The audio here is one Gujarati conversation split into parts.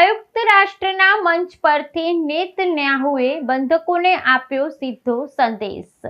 સંયુક્ત રાષ્ટ્રના મંચ પરથી નેતન્યાહુએ બંધકોને આપ્યો સીધો સંદેશ.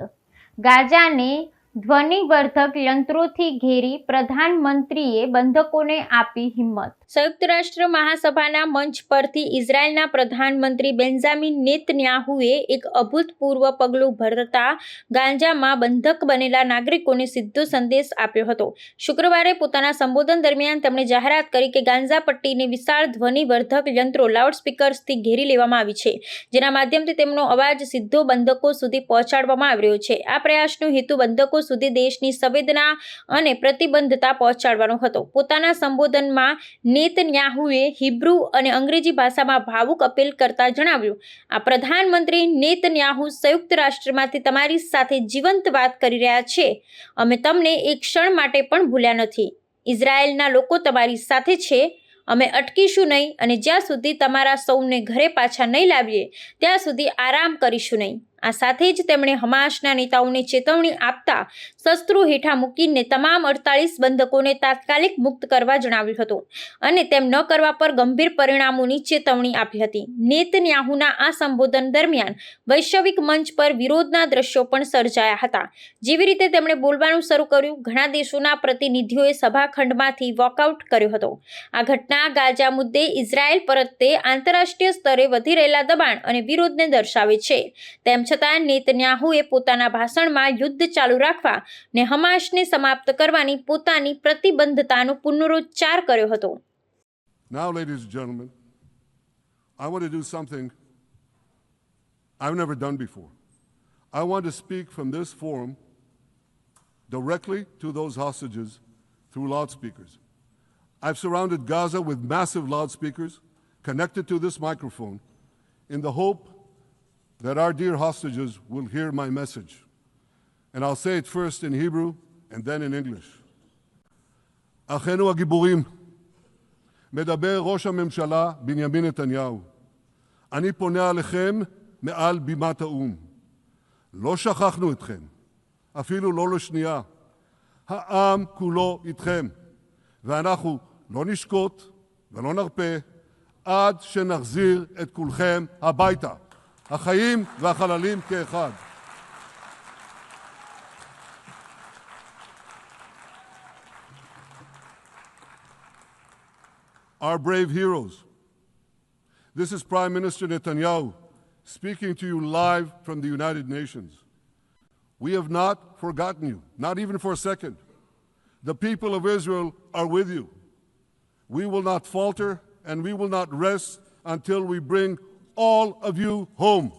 ગાજાને ધ્વનિવર્ધક યંત્રોથી ઘેરી પ્રધાનમંત્રીએ બંધકોને આપી હિંમત. સંયુક્ત રાષ્ટ્ર મહાસભાના મંચ પરથી ઇઝરાયેલના પ્રધાનમંત્રી બેન્ઝામિન નેતન્યાહુએ એક અભૂતપૂર્વ પગલું ભરતા ગાંજામાં બંધક બનેલા નાગરિકોને સીધો સંદેશ આપ્યો હતો. શુક્રવારે પોતાના સંબોધન દરમિયાન તેમણે જાહેરાત કરી કે ગાંજા પટ્ટીને વિશાળ ધ્વનિવર્ધક યંત્રો લાઉડસ્પીકર્સથી ઘેરી લેવામાં આવી છે, જેના માધ્યમથી તેમનો અવાજ સીધો બંધકો સુધી પહોંચાડવામાં આવ્યો છે. આ પ્રયાસનો હેતુ બંધકો સુધી દેશની સંવેદના અને પ્રતિબદ્ધતા પહોંચાડવાનો હતો. પોતાના સંબોધનમાં નેતન્યાહુએ હિબ્રુ અને અંગ્રેજી ભાષામાં ભાવુક અપીલ કરતા જણાવ્યું, આ પ્રધાનમંત્રી નેતન્યાહુ સંયુક્ત રાષ્ટ્રમાંથી તમારી સાથે જીવંત વાત કરી રહ્યા છે. અમે તમને એક ક્ષણ માટે પણ ભૂલ્યા નથી. ઇઝરાયેલના લોકો તમારી સાથે છે. અમે અટકીશું નહીં અને જ્યાં સુધી તમારા સૌને ઘરે પાછા નહીં લાવીએ, ત્યાં સુધી આરામ કરીશું નહીં. આ સાથે જ તેમણે હમાસના નેતાઓને ચેતવણી આપતા શસ્ત્રો હેઠા મૂકીને તમામ અડતાલીસ બંધકોને તાત્કાલિક મુક્ત કરવા જણાવ્યું હતું અને તેમ ન કરવા પર ગંભીર પરિણામોની ચેતવણી આપી હતી. નેતન્યાહુના આ સંબોધન દરમિયાન વૈશ્વિક મંચ પર વિરોધના દ્રશ્યો પણ સર્જાયા હતા. જેવી રીતે તેમણે બોલવાનું શરૂ કર્યું, ઘણા દેશોના પ્રતિનિધિઓએ સભાખંડમાંથી વોકઆઉટ કર્યો હતો. આ ઘટના ગાઝા મુદ્દે ઇઝરાયેલ પરતે આંતરરાષ્ટ્રીય સ્તરે વધી રહેલા દબાણ અને વિરોધને દર્શાવે છે. તેમ છતાં નેતન્યાહુએ પોતાના ભાષણમાં યુદ્ધ ચાલુ રાખવા ને હમાસને સમાપ્ત કરવાની પોતાની પ્રતિબદ્ધતાનો પુનરોચ્ચાર કર્યો હતો Now, ladies and gentlemen, I want to do something I've never done before. I want to speak from this forum directly to those hostages through loudspeakers. I've surrounded Gaza with massive loudspeakers connected to this microphone in the hope that our dear hostages will hear my message. And I'll say it first in Hebrew and then in English. אחינו הגיבורים, מדבר ראש הממשלה בנימין נתניהו. אני פונה אליכם מעל בימת האו"ם. לא שכחנו אתכם, אפילו לא לשנייה. העם כולו איתכם, ואנחנו לא נשקוט ולא נרפה עד שנחזיר את כולכם הביתה, החיים והחללים כאחד. our brave heroes. This is Prime Minister Netanyahu speaking to you live from the United Nations. We have not forgotten you, not even for a second. The people of Israel are with you. We will not falter and we will not rest until we bring all of you home.